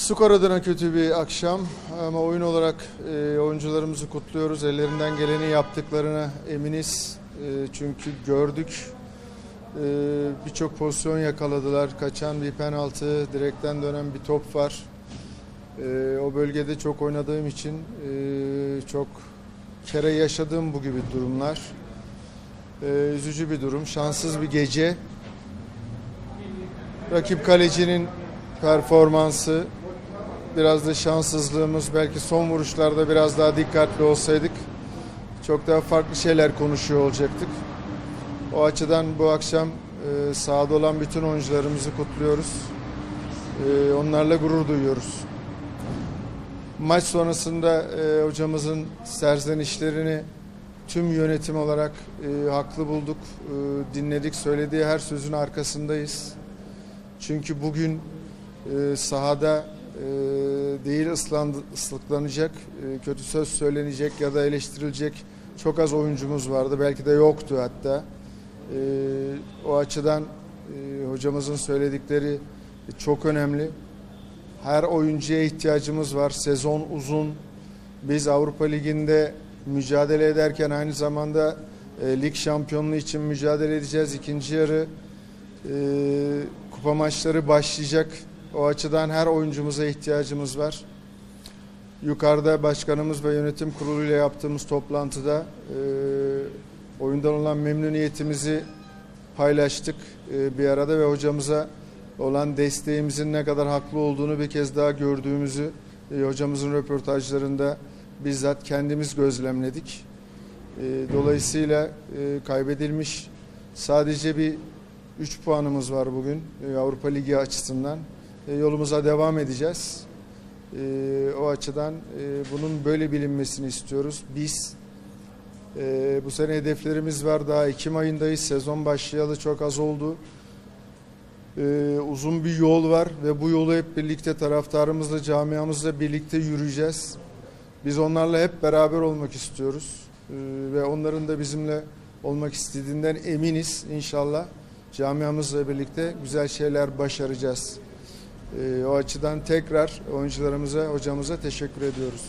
Skor adına kötü bir akşam ama oyun olarak e, oyuncularımızı kutluyoruz. Ellerinden geleni yaptıklarına eminiz. E, çünkü gördük. E, Birçok pozisyon yakaladılar. Kaçan bir penaltı, direkten dönen bir top var. E, o bölgede çok oynadığım için e, çok kere yaşadığım bu gibi durumlar. E, üzücü bir durum, şanssız bir gece. Rakip kalecinin performansı, biraz da şanssızlığımız, belki son vuruşlarda biraz daha dikkatli olsaydık çok daha farklı şeyler konuşuyor olacaktık. O açıdan bu akşam e, sahada olan bütün oyuncularımızı kutluyoruz. E, onlarla gurur duyuyoruz. Maç sonrasında e, hocamızın serzenişlerini tüm yönetim olarak e, haklı bulduk, e, dinledik, söylediği her sözün arkasındayız. Çünkü bugün e, sahada e, değil ıslandı, ıslıklanacak, e, kötü söz söylenecek ya da eleştirilecek çok az oyuncumuz vardı. Belki de yoktu hatta. E, o açıdan hocamızın söyledikleri çok önemli. Her oyuncuya ihtiyacımız var. Sezon uzun. Biz Avrupa Ligi'nde mücadele ederken aynı zamanda e, lig şampiyonluğu için mücadele edeceğiz. İkinci yarı e, kupa maçları başlayacak. O açıdan her oyuncumuza ihtiyacımız var. Yukarıda başkanımız ve yönetim kuruluyla yaptığımız toplantıda e, oyundan olan memnuniyetimizi paylaştık e, bir arada ve hocamıza olan desteğimizin ne kadar haklı olduğunu bir kez daha gördüğümüzü e, hocamızın röportajlarında bizzat kendimiz gözlemledik. E, dolayısıyla e, kaybedilmiş sadece bir 3 puanımız var bugün e, Avrupa Ligi açısından. E, yolumuza devam edeceğiz. E, o açıdan e, bunun böyle bilinmesini istiyoruz. Biz e, bu sene hedeflerimiz var. Daha Ekim ayındayız. Sezon başlayalı çok az oldu. E, uzun bir yol var ve bu yolu hep birlikte taraftarımızla, camiamızla birlikte yürüyeceğiz. Biz onlarla hep beraber olmak istiyoruz. E, ve onların da bizimle olmak istediğinden eminiz inşallah. Camiamızla birlikte güzel şeyler başaracağız. E, o açıdan tekrar oyuncularımıza, hocamıza teşekkür ediyoruz.